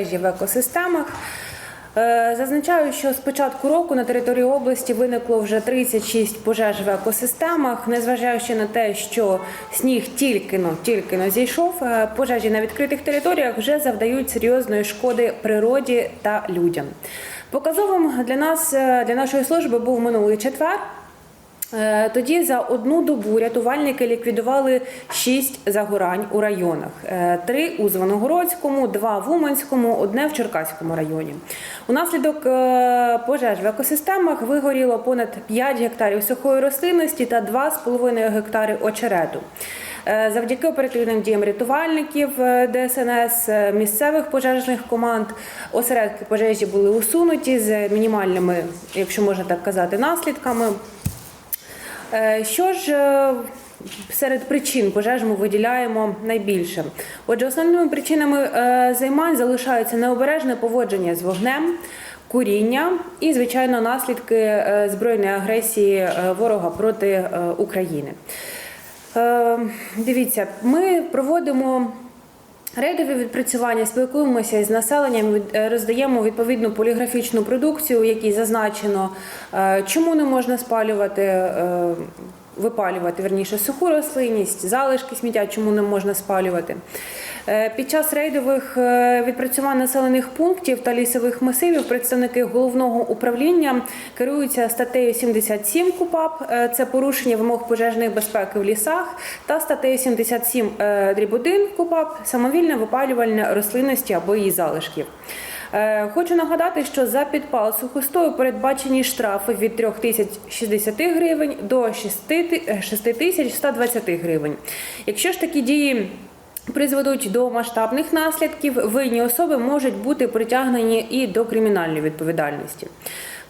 пожежі в екосистемах. Е, Зазначаю, що з початку року на території області виникло вже 36 пожеж в екосистемах. Незважаючи на те, що сніг тільки но тільки но зійшов, е, пожежі на відкритих територіях вже завдають серйозної шкоди природі та людям. Показовим для нас е, для нашої служби був минулий четвер. Е, Тоді за одну добу рятувальники ліквідували шість загорань у районах: Е, три у Звенигородському, два в Уманському, одне в Черкаському районі. Унаслідок е, пожеж в екосистемах вигоріло понад 5 гектарів сухої рослинності та 2,5 гектари очерету. Завдяки оперативним діям рятувальників ДСНС, місцевих пожежних команд, осередки пожежі були усунуті з мінімальними, якщо можна так казати, наслідками. Е, Що ж е, серед причин пожеж ми виділяємо найбільше? Отже, основними причинами е, займань залишаються необережне поводження з вогнем. Куріння і, звичайно, наслідки збройної агресії ворога проти України. Дивіться, ми проводимо Рейдові відпрацювання спілкуємося з населенням, е, роздаємо відповідну поліграфічну продукцію, в якій зазначено, е, чому не можна спалювати, е, випалювати верніше суху рослинність, залишки сміття, чому не можна спалювати. Е, Під час рейдових е, відпрацювань населених пунктів та лісових масивів представники головного управління керуються статтею 77 КУПАП, е, це порушення вимог пожежної безпеки в лісах, та статтею 77 е, дріб 1 КУПАП самовільне випалювання рослинності або її залишків. Хочу нагадати, що за підпал сухостою передбачені штрафи від 3060 гривень до 6120 гривень. Якщо ж такі дії призведуть до масштабних наслідків, винні особи можуть бути притягнені і до кримінальної відповідальності.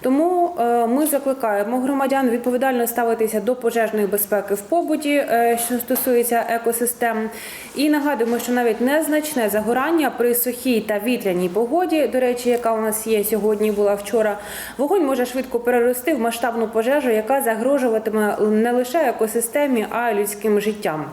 Тому е, ми закликаємо громадян відповідально ставитися до пожежної безпеки в побуті, е, що стосується екосистем, і нагадуємо, що навіть незначне загорання при сухій та вітряній погоді, до речі, яка у нас є сьогодні, була вчора, вогонь може швидко перерости в масштабну пожежу, яка загрожуватиме не лише екосистемі, а й людським життям.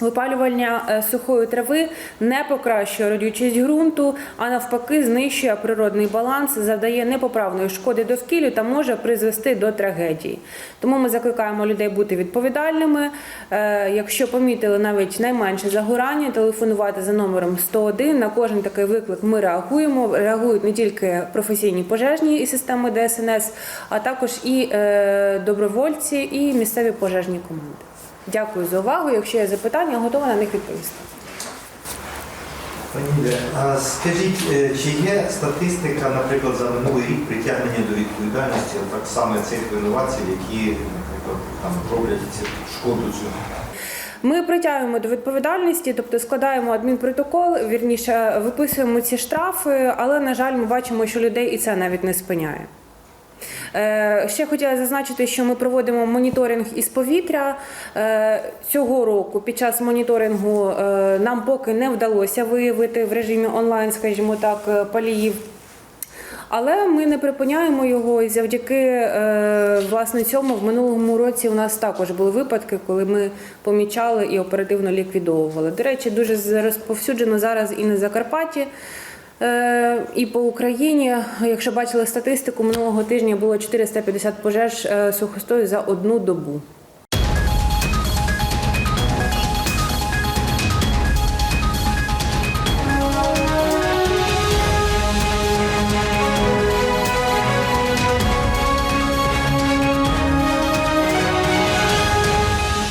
Випалювання е, сухої трави не покращує родючість ґрунту, а навпаки, знищує природний баланс, завдає непоправної шкоди довкіллю та може призвести до трагедії. Тому ми закликаємо людей бути відповідальними. Е, Якщо помітили навіть найменше загорання, телефонувати за номером 101. На кожен такий виклик ми реагуємо. Реагують не тільки професійні пожежні і системи ДСНС, а також і е, добровольці, і місцеві пожежні команди. Дякую за увагу. Якщо є запитання, готова на них відповісти. Пані а скажіть, е, чи є статистика, наприклад, за минулий рік притягнення до відповідальності так саме цих винуватців, які, наприклад, там роблять цю шкоду цю? Ми притягуємо до відповідальності, тобто складаємо адмінпротокол, вірніше виписуємо ці штрафи, але на жаль, ми бачимо, що людей і це навіть не спиняє. Е, Ще хотіла зазначити, що ми проводимо моніторинг із повітря Е, цього року. Під час моніторингу е, нам поки не вдалося виявити в режимі онлайн, скажімо так, паліїв. Але ми не припиняємо його, і завдяки власне цьому в минулому році у нас також були випадки, коли ми помічали і оперативно ліквідовували. До речі, дуже розповсюджено зараз і на Закарпатті. Е, І по Україні, якщо бачили статистику, минулого тижня було 450 пожеж е, сухостою за одну добу.